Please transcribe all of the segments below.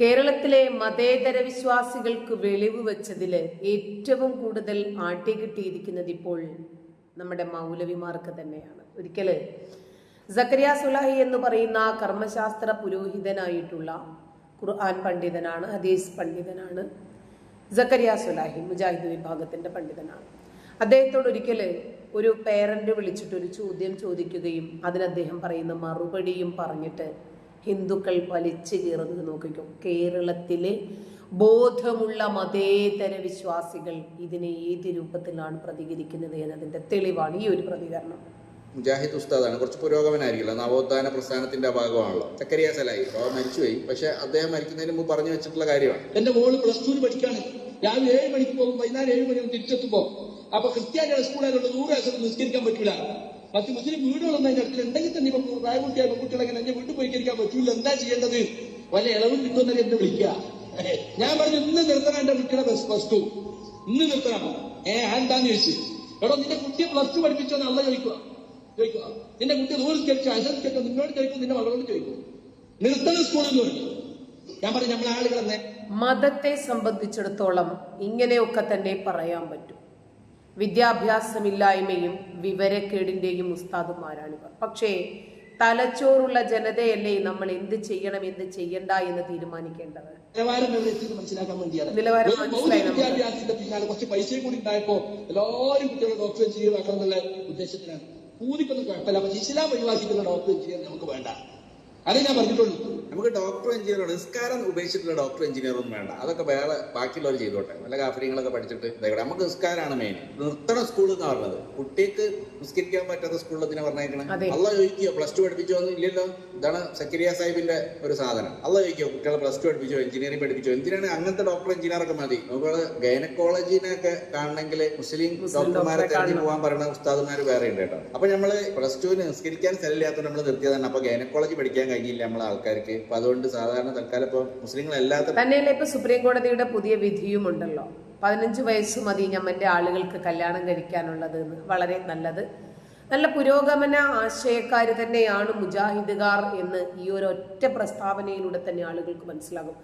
കേരളത്തിലെ മതേതര വിശ്വാസികൾക്ക് വെളിവ് വെച്ചതിൽ ഏറ്റവും കൂടുതൽ ആട്ടിക്കിട്ടിയിരിക്കുന്നത് ഇപ്പോൾ നമ്മുടെ മൗലവിമാർക്ക് തന്നെയാണ്. ഒരിക്കൽ സക്കരിയ സുലാഹി എന്ന് പറയുന്ന കർമ്മശാസ്ത്ര പുരോഹിതനായിട്ടുള്ള ഖുർആൻ പണ്ഡിതനാണ് ഹദീസ് പണ്ഡിതനാണ്. സക്കരിയ സുലാഹി മുജാഹിദ് വിഭാഗത്തിന്റെ പണ്ഡിതനാണ്. അദ്ദേഹത്തോട് ഒരിക്കൽ ഒരു പേരന്റ് വിളിച്ചിട്ട് ഒരു ചോദ്യം ചോദിക്കുകയും അതിന് അദ്ദേഹം പറയുന്ന മറുപടിയും പറഞ്ഞിട്ട് ഹിന്ദുക്കൾ വലിച്ചു കീറുന്നത് നോക്കിക്കും. കേരളത്തിലെ ബോധമുള്ള മതേതര വിശ്വാസികൾ ഇതിനെ ഏത് രൂപത്തിലാണ് പ്രതികരിക്കുന്നത് എന്നതിന്റെ തെളിവാണ് ഈ ഒരു പ്രതികരണം. മുജാഹിദ് ഉസ്താദാണ്. കുറച്ച് പുരോഗമനായിരിക്കില്ല നവോത്ഥാന പ്രസ്ഥാനത്തിന്റെ ഭാഗമാണല്ലോ. ചക്കരിയ സലായി. അപ്പോൾ മരിച്ചുപോയി. പക്ഷെ അദ്ദേഹം മരിക്കുന്നതിന് മുമ്പ് പറഞ്ഞു വെച്ചിട്ടുള്ള കാര്യമാണ്. എന്റെ മോൾ പ്ലസ് ടു പഠിക്കാണ് രാവിലെ ഏഴ് മണിക്ക് പോകും. വൈകുന്നേരം ഏഴ് മണി തിരിച്ചെത്തുമ്പോ അപ്പൊ ക്രിസ്ത്യാനിയുടെ സ്കൂളുകളുടെ നൂറ് ദിവസം നിസ്കരിക്കാൻ പറ്റൂല. മറ്റു മുസ്ലിം വീടുകളൊന്നും അതിന്റെ അടുത്ത് ഉണ്ടെങ്കിൽ തന്നെ ഇപ്പൊ പ്രായപൂർത്തിയായ പെൺകുട്ടികളൊക്കെ എന്റെ വീട്ടിൽ പോയി കഴിക്കാൻ പറ്റൂല. എന്താ ചെയ്യേണ്ടത്? വല്ല ഇളവ് കിട്ടുമെന്നൊക്കെ എന്നെ വിളിക്കുക. ഞാൻ പറഞ്ഞു ഇന്ന് നിർത്തണം എന്റെ കുട്ടിയുടെ പ്ലസ് ടു. ഇന്ന് നിർത്തണം. ഏ എന്താന്ന് ചോദിച്ചു? എടോ നിന്റെ കുട്ടിയെ പ്ലസ് ടു പഠിപ്പിച്ചോ നല്ല ചോദിക്കുക. ചോദിക്കുക. നിന്റെ കുട്ടി നൂറ് സ്കരിച്ചോ അസംസ്കരിച്ചോ നിന്നോട് ചോദിക്കും നിന്റെ മകളോട് ചോദിക്കും. നിർത്തണം സ്കൂളിൽ നിന്ന് ഞാൻ പറഞ്ഞു നമ്മളെ ആളുകളെന്നെ മതത്തെ സംബന്ധിച്ചിടത്തോളം ഇങ്ങനെയൊക്കെ തന്നെ പറയാൻ പറ്റും. വിദ്യാഭ്യാസമില്ലായ്മയും വിവരക്കേടിന്റെയും ഉസ്താദുമാരാണിവർ. പക്ഷേ തലച്ചോറുള്ള ജനതയല്ലേ നമ്മൾ എന്ത് ചെയ്യണം എന്ത് ചെയ്യണ്ട എന്ന് തീരുമാനിക്കേണ്ടത്? നിലവാരം മനസ്സിലാക്കാൻ വേണ്ടിയാണ്. വിദ്യാഭ്യാസത്തിന്റെ പിന്നാലെ കുറച്ച് പൈസയും കൂടി ഉണ്ടായപ്പോ എല്ലാവരും കുട്ടികളെ ഡോക്ടർ എഞ്ചിനീയർ ആക്കണം എന്നുള്ള ഉദ്ദേശത്തിനാണ് കൂലിക്കൊന്നും കുഴപ്പമില്ല. പക്ഷെ ഇസ്ലാം ഒഴിവാക്കിയിട്ടുള്ള ഡോക്ടർ എഞ്ചിനീയർ നമുക്ക് വേണ്ട. അതേ ഞാൻ പറഞ്ഞിട്ടുള്ളൂ. നമുക്ക് ഡോക്ടർ എഞ്ചിനീയർ നിസ്കാരം ഉപേക്ഷിച്ചിട്ടുള്ള ഡോക്ടർ എഞ്ചിനീയർ ഒന്നും വേണ്ട. അതൊക്കെ വേറെ ബാക്കിയുള്ളവർ ചെയ്തോട്ടെ. നല്ല കാഫര്യങ്ങളൊക്കെ പഠിച്ചിട്ട് ഇതായിക്കോട്ടെ നമുക്ക് നിസ്കാരമാണ് മെയിൻ നിർത്തണ സ്കൂൾ എന്ന് പറഞ്ഞത്. കുട്ടിക്ക് നിസ്കരിക്കാൻ പറ്റാത്ത സ്കൂളിൽ ഇതിനെ പറഞ്ഞേക്കണം. അല്ല ചോദിക്കോ പ്ലസ് ടു പഠിപ്പിച്ചോ ഒന്നും ഇല്ലല്ലോ. ഇതാണ് സക്കരിയ സാഹിബിന്റെ ഒരു സാധനം. അല്ല ചോദിക്കോ കുട്ടികളെ പ്ലസ് ടു പഠിപ്പിച്ചോ എഞ്ചിനീയറിംഗ് പഠിപ്പിച്ചോ? എന്തിനാണ് അങ്ങനത്തെ ഡോക്ടർ എഞ്ചിനീയർ ഒക്കെ മതി? നമുക്ക് ഗൈനക്കോളജിനൊക്കെ കാണണമെങ്കിൽ മുസ്ലിം ഡോക്ടർമാരെ തെരഞ്ഞു പോകാൻ പറയുന്ന ഉസ്താദുമാർ വേറെ ഉണ്ട് കേട്ടോ. അപ്പൊ നമ്മൾ പ്ലസ് ടുവിന് നിസ്കരിക്കാൻ സ്ഥലമില്ലാത്തത് നമ്മൾ നിർത്തിയതാണ്. അപ്പൊ ഗൈനക്കോളജി പഠിക്കാൻ കഴിഞ്ഞില്ല നമ്മളെ ആൾക്കാർക്ക്. അപ്പൊ അതുകൊണ്ട് സാധാരണ തൽക്കാലം ഇപ്പൊ മുസ്ലിങ്ങളല്ലാത്ത തന്നെയല്ല ഇപ്പൊ സുപ്രീം കോടതിയുടെ പുതിയ വിധിയും ഉണ്ടല്ലോ പതിനഞ്ച് വയസ്സ് മതി ഞമ്മന്റെ ആളുകൾക്ക് കല്യാണം കഴിക്കാനുള്ളത് വളരെ നല്ലത്. നല്ല പുരോഗമന ആശയക്കാർ തന്നെയാണ് മുജാഹിദുകാർ എന്ന് ഈ ഒരു ഒറ്റ പ്രസ്താവനയിലൂടെ തന്നെ ആളുകൾക്ക് മനസ്സിലാകും.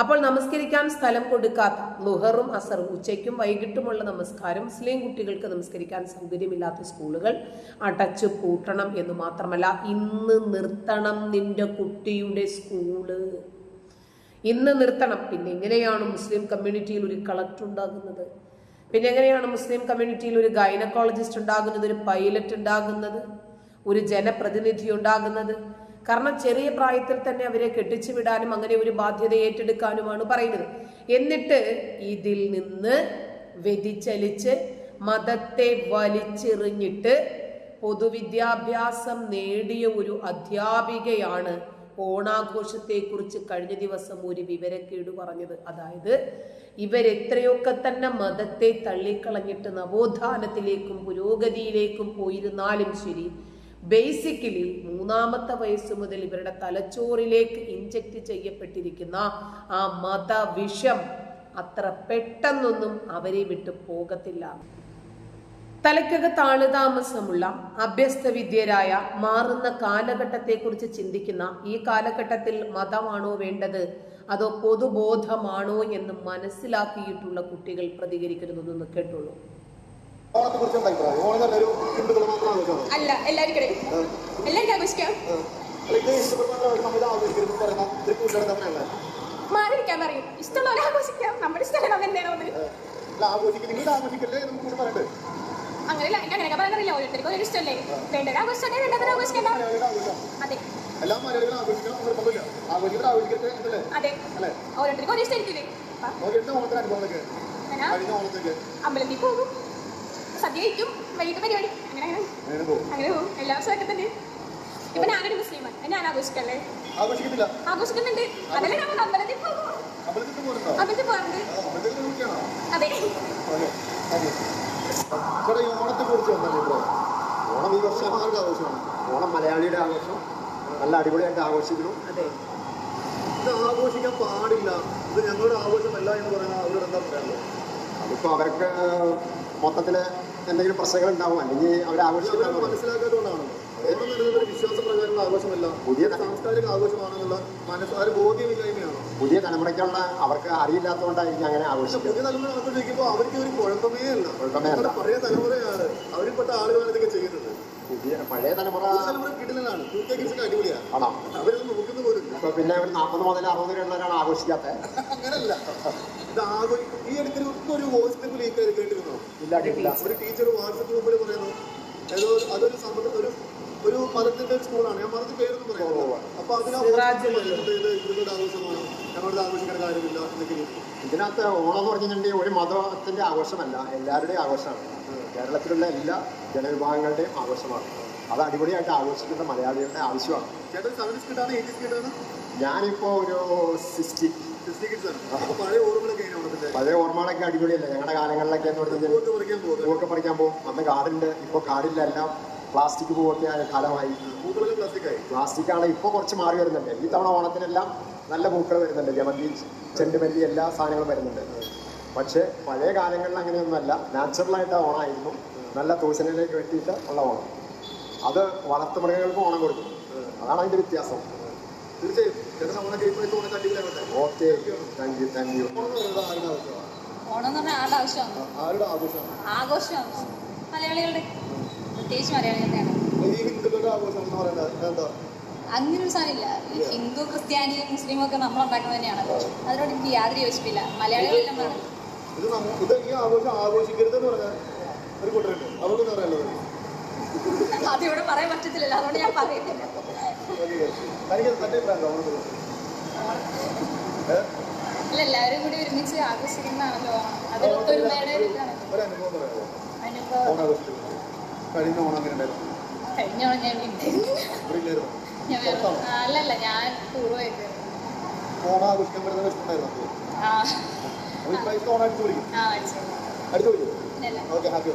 അപ്പോൾ നമസ്കരിക്കാൻ സ്ഥലം കൊടുക്കാത്ത ലുഹറും അസറും ഉച്ചയ്ക്കും വൈകിട്ടുമുള്ള നമസ്കാരം മുസ്ലിം കുട്ടികൾക്ക് നമസ്കരിക്കാൻ സൗകര്യമില്ലാത്ത സ്കൂളുകൾ അടച്ചു പൂട്ടണം എന്ന് മാത്രമല്ല ഇന്ന് നിർത്തണം നിന്റെ കുട്ടിയുടെ സ്കൂൾ. ഇന്ന് നിർത്തണം. പിന്നെ എങ്ങനെയാണ് മുസ്ലിം കമ്മ്യൂണിറ്റിയിൽ ഒരു കളക്ടർ ഉണ്ടാകുന്നത്? പിന്നെ എങ്ങനെയാണ് മുസ്ലിം കമ്മ്യൂണിറ്റിയിൽ ഒരു ഗൈനക്കോളജിസ്റ്റ് ഉണ്ടാകുന്നത് ഒരു പൈലറ്റ് ഉണ്ടാകുന്നത് ഒരു ജനപ്രതിനിധി ഉണ്ടാകുന്നത്? കാരണം ചെറിയ പ്രായത്തിൽ തന്നെ അവരെ കെട്ടിച്ചു വിടാനും അങ്ങനെ ഒരു ബാധ്യത ഏറ്റെടുക്കാനുമാണ് പറയുന്നത്. എന്നിട്ട് ഇതിൽ നിന്ന് വ്യതിചലിച്ച് മതത്തെ വലിച്ചെറിഞ്ഞിട്ട് പൊതുവിദ്യാഭ്യാസം നേടിയ ഒരു അധ്യാപികയാണ് ഓണാഘോഷത്തെക്കുറിച്ച് കഴിഞ്ഞ ദിവസം ഒരു വിവരക്കേട് പറഞ്ഞത്. അതായത് ഇവരെത്രയൊക്കെ തന്നെ മതത്തെ തള്ളിക്കളഞ്ഞിട്ട് നവോത്ഥാനത്തിലേക്കും പുരോഗതിയിലേക്കും പോയിരുന്നാലും ശരി ബേസിക്കലി മൂന്നാമത്തെ വയസ്സ് മുതൽ ഇവരുടെ തലച്ചോറിലേക്ക് ഇഞ്ചക്ട് ചെയ്യപ്പെട്ടിരിക്കുന്ന ആ മതവിഷം അത്ര പെട്ടെന്നൊന്നും അവരെ വിട്ടു പോകത്തില്ല. തലയ്ക്കകത്ത് ആളുതാമസമുള്ള അഭ്യസ്തവിദ്യരായ മാറുന്ന കാലഘട്ടത്തെക്കുറിച്ച് ചിന്തിക്കുന്ന ഈ കാലഘട്ടത്തിൽ മതമാണോ വേണ്ടത്? അതോ പൊതുബോധമാണോ എന്ന് മനസ്സിലാക്കിയിട്ടുള്ള കുട്ടികൾ പ്രതികരിക്കരുതെന്ന് കേട്ടുള്ളൂ അല്ല എല്ലാവർക്കും എല്ലാവർക്കും ആഘോഷിക്കാം. നമ്മൾ മാറിയിരിക്കാൻ പറയും. ഇഷ്ടമുള്ളവരെ ആഘോഷിക്കാം. നമ്മുടെ ഇഷ്ടമല്ല എന്താണ് പറയണ്ടേ അങ്ങനെയല്ല എനിക്ക് അങ്ങനെയൊക്കെ പറയാനറിയില്ല ഓരോരുത്തർക്കും ഓരോ ഇഷ്ടമല്ലേ. വേണ്ടവർ ആഘോഷിച്ചോട്ടെ വേണ്ടവർ ആഘോഷിക്കണ്ട. അതെ. എല്ലാ മലയാളികളും ആഘോഷിക്കണം നിർബന്ധമില്ല ആഘോഷിക്കുന്നത് ആഘോഷിക്കരുത് എന്നല്ലേ? അതെ. ഓരോരുത്തർക്കും ഓരോ ഇഷ്ടമായിരിക്കില്ലേ? ഓണത്തിന് അനുഭവങ്ങളൊക്കെ. അമ്പലത്തിൽ പോകും. സദ്യ കഴിക്കും വൈകിട്ട് പരിപാടി. അങ്ങനെ അങ്ങനെ. അങ്ങനെ പോകും. എല്ലാ ദിവസവും ഒക്കെ തന്നെ. ഇപ്പൊ ഞാനൊരു മുസ്ലിമാണ്. ഞാൻ ആഘോഷിക്കല്ലേ? ആഘോഷിക്കുന്നുണ്ട്. അതല്ലേ നമ്മൾ അമ്പലത്തിൽ പോകും. അമ്പലത്തിൽ പോകാറുണ്ട്? അതെ. ഓക്കെ താങ്ക് ഈ ഓണത്തെ കുറിച്ച് ഓണം ഈ വർഷം ആരുടെ ആഘോഷമാണ്? ഓണം മലയാളിയുടെ ആഘോഷം. നല്ല അടിപൊളിയായിട്ട് ആഘോഷിക്കുന്നു. അതെ. ഇത് ആഘോഷിക്കാൻ പാടില്ല. ഇത് ഞങ്ങളുടെ ആഘോഷമല്ല എന്ന് പറയുന്ന അവരോട് എന്താ പറയാനുള്ളത്? അതിപ്പോ അവർക്ക് മൊത്തത്തിൽ എന്തെങ്കിലും പ്രശ്നങ്ങൾ ഉണ്ടാവും അല്ലെങ്കിൽ അവർ അവരത് ആഘോഷിക്കുന്ന മനസ്സിലാക്കാത്തതുകൊണ്ടാണ്? വിശ്വാസപ്രകാരമുള്ള ആഘോഷമല്ല? പുതിയ സാംസ്കാരിക ആഘോഷമാണെന്നുള്ള മനസ്സാര ബോധ്യമില്ലായ്മയാണോ? പുതിയ തലമുറയ്ക്കുള്ള അവർക്ക് അറിയില്ലാത്തതുകൊണ്ടായിരിക്കും അങ്ങനെ ആഘോഷിക്കുന്നത് പുതിയ തലമുറ നമുക്ക് അവർക്ക് ഒരു കുഴപ്പമേ അല്ല കുഴപ്പമേ അല്ല. പഴയ തലമുറയാണ്. അവരിൽപ്പെട്ട ആളുകളാണ് ഇതൊക്കെ ചെയ്യുന്നത്. പുതിയ പഴയ തലമുറ തലമുറ കിടിലാണ് അടിപൊളിയാണ്. ആണോ? ഇപ്പൊ പിന്നെ ഒരു നാൽപ്പത് മുതൽ അറുപത് വരെയുള്ളവരാണ് ആഘോഷിക്കാത്തത് അങ്ങനല്ല. ഇത് ആഘോഷി ഈ ഇടയ്ക്ക് ഒരു- ഒരു വോയിസ് ടെമ്പിൾ ലീക്ക് കേട്ടിരുന്നു കേട്ടിരുന്നോ ഇല്ല കേട്ടില്ല. ഒരു ടീച്ചർ വാട്സപ്പ് ഗ്രൂപ്പിൽ പറയുന്നു. ഏതോ അതൊരു സമ്മത ഒരു ഒരു മതത്തിന്റെ ഒരു സ്കൂളാണ് ഞാൻ മതത്തിൽ പേരൊന്നും പറയുന്നത് അപ്പൊ അതിന് സിറാജ് ഇത് ഇവരുടെ ആഘോഷമാണ്. ഞങ്ങളുടെ ആഘോഷിക്കേണ്ട കാര്യമില്ല എന്നൊക്കെ ഇതിനകത്ത് ഓണം എന്ന് പറഞ്ഞിട്ടുണ്ടെങ്കിൽ ഒരു മതത്തിന്റെ ആഘോഷമല്ല എല്ലാവരുടെയും ആഘോഷമാണ്. കേരളത്തിലുള്ള എല്ലാ ജനവിഭാഗങ്ങളുടെയും ആഘോഷമാണ്. അത് അടിപൊളിയായിട്ട് ആഘോഷിക്കേണ്ട മലയാളികളുടെ ആവശ്യമാണ്. ചേട്ടൻ എയ്റ്റി ഞാനിപ്പോ ഒരു സിക്സ്റ്റി കിഡ്സ് പഴയ ഓർമ്മകളൊക്കെ അടിപൊളിയല്ലേ? ഞങ്ങളുടെ കാലങ്ങളിലൊക്കെ എന്ന് പറഞ്ഞാൽ പൂവൊക്കെ പറിക്കാൻ പോകും അന്ന് കാടുണ്ട് ഇപ്പൊ കാടില്ല എല്ലാം പ്ലാസ്റ്റിക് പൂവൊക്കെ ആയ കാലമായി. പ്ലാസ്റ്റിക് ആണ് ഇപ്പൊ കുറച്ച് മാറി വരുന്നുണ്ട്. ഈ തവണ ഓണത്തിനെല്ലാം നല്ല പൂക്കൾ വരുന്നുണ്ട്. ജമന്തി ചെണ്ടുമല്ലി എല്ലാ സാധനങ്ങളും വരുന്നുണ്ട്. പക്ഷെ പഴയ കാലങ്ങളിൽ അങ്ങനെയൊന്നുമല്ല. നാച്ചുറലായിട്ട് ഓണമായിരുന്നു നല്ല തൂശനിലേക്ക് വെട്ടിയിട്ട് ഉള്ള ഓണം. അത് വളർത്തുമൃഗങ്ങൾക്ക് ഓണം കൊടുക്കും. അതാണ് അതിന്റെ വ്യത്യാസം. തീർച്ചയായും. ചേട്ടൻ ഓണൊക്കെ ഇപ്പോഴത്തെ ഓണൊക്കെ അടിപൊളിയാവട്ടെ okay. Thank you thank you Onam എന്ന് ആരുടെ ആഘോഷമാണ് ഓണം എന്ന് പറഞ്ഞാൽ ആരുടെ ആവശ്യമാണ്? ആ- ആരുടെ ആഘോഷമാണ് ആഘോഷമാണ്. മലയാളികളുടെ. പ്രത്യേകിച്ച് മലയാളികളുടെയാണ്. ഈ ഹിന്ദുക്കളുടെ ആഘോഷം എന്ന് പറയുന്നത് എന്താ? അങ്ങനെ ഒരു സാധനമില്ല. ഈ ഹിന്ദു ക്രിസ്ത്യാനി മുസ്ലിം ഒക്കെ നമ്മൾ ഉണ്ടാക്കുന്നത് തന്നെയാണ്. അതിനോട് എനിക്ക് യാതൊരു യോജിപ്പില്ല. മലയാളികളെല്ലാം പറഞ്ഞു ഇത് നമ്മ- ഇത് ഈ ആഘോഷം ആഘോഷിക്കരുത് എന്ന് പറഞ്ഞാൽ ഒരു കൂട്ടരുണ്ട് അവർക്ക് പറയുള്ളത് അതിവിടെ പറയാൻ പറ്റത്തില്ലല്ലോ അതുകൊണ്ട് ഞാൻ പറയുന്നില്ല. അല്ല എല്ലാവരും കൂടി ഒരുമിച്ച് ആഘോഷിക്കുന്നതാണല്ലോ അത് ഒത്തൊരുമയുടെ കഴിഞ്ഞ ഓണം ഞാൻ അല്ലല്ല ഞാൻ പൂർവമായിട്ട് ഓണം ആഘോഷിക്കാൻ പറ്റുന്ന ഓക്കെ ഹാപ്പി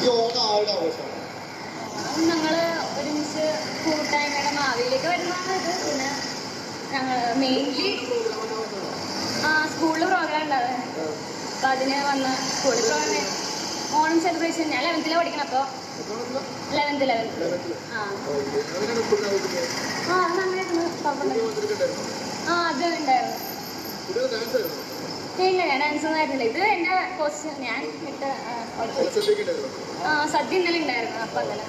ഈ ഓണം ആരുടെ ആഘോഷമാണ്? ഞങ്ങൾ ഒരുമിച്ച് കൂട്ടായ്മയുടെ മാവിയിലേക്ക് വരുന്നതാണ് ഇത്. പിന്നെ ഞങ്ങൾ മെയിൻലി ആ സ്കൂളിൽ പ്രോഗ്രാം ഉണ്ടാവേ അപ്പം അതിന് വന്ന് സ്കൂളിൽ പ്രോഗ്രാം ഓണം സെലിബ്രേഷൻ ഞാൻ ലെവൻത്തിലാണ് പഠിക്കണം അപ്പോൾ ലെവൻത്ത് ലെവൻത്ത് ആ. അത് നന്നായിരുന്നു. ആ അത് ഉണ്ടായിരുന്നു. ഇല്ല ഞാൻ ഡാൻസ് ഒന്നും ആയിരുന്നില്ല ഇത് എന്റെ പൊസിഷൻ ഞാൻ ഇട്ട് ആ, സദ്യ ഇന്നലെ ഉണ്ടായിരുന്നു. അപ്പം അങ്ങനെ.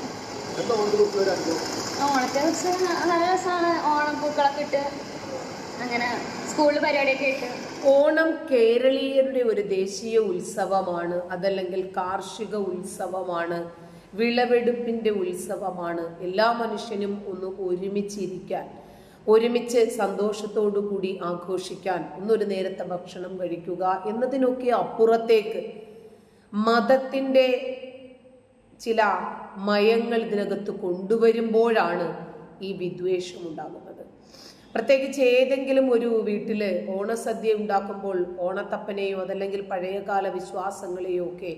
ഓണത്തെ കുറിച്ച് നല്ല രസമാണ് ഓണം പൂക്കളൊക്കെ ഇട്ട് അങ്ങനെ സ്കൂളിൽ പരിപാടിയൊക്കെ ഇട്ട് ഓണം കേരളീയരുടെ ഒരു ദേശീയ ഉത്സവമാണ്. അതല്ലെങ്കിൽ കാർഷിക ഉത്സവമാണ്. വിളവെടുപ്പിന്റെ ഉത്സവമാണ്. എല്ലാ മനുഷ്യനും ഒന്ന് ഒരുമിച്ചിരിക്കാൻ ഒരുമിച്ച് സന്തോഷത്തോടു കൂടി ആഘോഷിക്കാൻ ഒന്നൊരു നേരത്തെ ഭക്ഷണം കഴിക്കുക എന്നതിനൊക്കെ അപ്പുറത്തേക്ക് മതത്തിന്റെ ചില മയങ്ങൾ ഇതിനകത്ത് കൊണ്ടുവരുമ്പോഴാണ് ഈ വിദ്വേഷം ഉണ്ടാകുന്നത്. പ്രത്യേകിച്ച് ഏതെങ്കിലും ഒരു വീട്ടിൽ ഓണസദ്യ ഉണ്ടാക്കുമ്പോൾ ഓണത്തപ്പനെയോ അതല്ലെങ്കിൽ പഴയകാല വിശ്വാസങ്ങളെയോ ഒക്കെ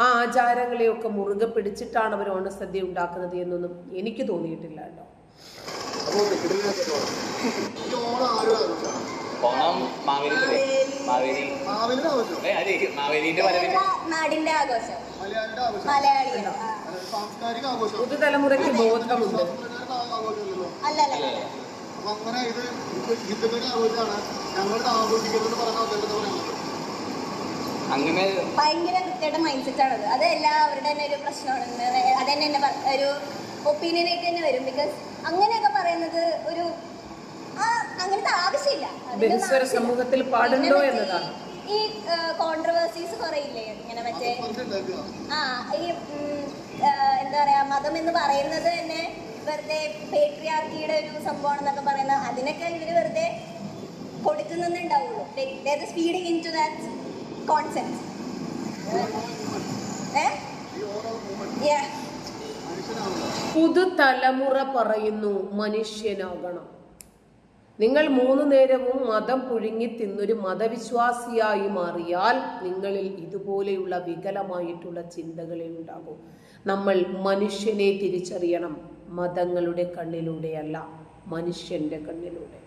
ആ ആചാരങ്ങളെയൊക്കെ മുറുകെ പിടിച്ചിട്ടാണ് അവർ ഓണസദ്യ ഉണ്ടാക്കുന്നത് എന്നൊന്നും എനിക്ക് തോന്നിയിട്ടില്ല കേട്ടോ. ഓണം. മാവേലി. മാവേലി. മാവേലിന്റെ ആഘോഷം. ആഘോഷം പുതുതലമുറയ്ക്ക് ബോധമുണ്ട് അങ്ങനെ ഇത് ഹിന്ദുക്കളുടെ ആഘോഷമാണ് ഞങ്ങളുടെ ആഘോഷിക്കുന്നത് പറഞ്ഞ പറയുന്നത്? അങ്ങനെ ഭയങ്കര കൃത്യമായിട്ട് മൈൻഡ് സെറ്റ് ആണത്. അത് എല്ലാവരുടെ തന്നെ ഒരു പ്രശ്നമാണ് അത് തന്നെ എന്നെ ഒരു ഒപ്പീനിയനൊക്കെ തന്നെ വരും. ബിക്കോസ് അങ്ങനെയൊക്കെ പറയുന്നത് ഒരു ആ അങ്ങനത്തെ ആവശ്യമില്ല. സമൂഹത്തിൽ പാടുണ്ടോ എന്നതാണ്. ഈ കോൺട്രവേഴ്സീസ് കുറെ ഇല്ലേ ഇങ്ങനെ മറ്റേ ആ ഈ എന്താ പറയാ മതം എന്ന് പറയുന്നത് തന്നെ വെറുതെ പേട്രിയാർക്കിയുടെ ഒരു സംഭവം എന്നൊക്കെ പറയുന്ന അതിനൊക്കെ ഇവർ വെറുതെ കൊടുക്കുന്നുണ്ടാവുള്ളൂ speeding in to that concept. പുതുതലമുറ പറയുന്നു മനുഷ്യനാകണം. നിങ്ങൾ മൂന്ന് നേരവും മതം പുഴുങ്ങി തിന്നൊരു മതവിശ്വാസിയായി മാറിയാൽ നിങ്ങളിൽ ഇതുപോലെയുള്ള വികലമായിട്ടുള്ള ചിന്തകളെ ഉണ്ടാകും. നമ്മൾ മനുഷ്യനെ തിരിച്ചറിയണം. മതങ്ങളുടെ കണ്ണിലൂടെയല്ല മനുഷ്യന്റെ കണ്ണിലൂടെ.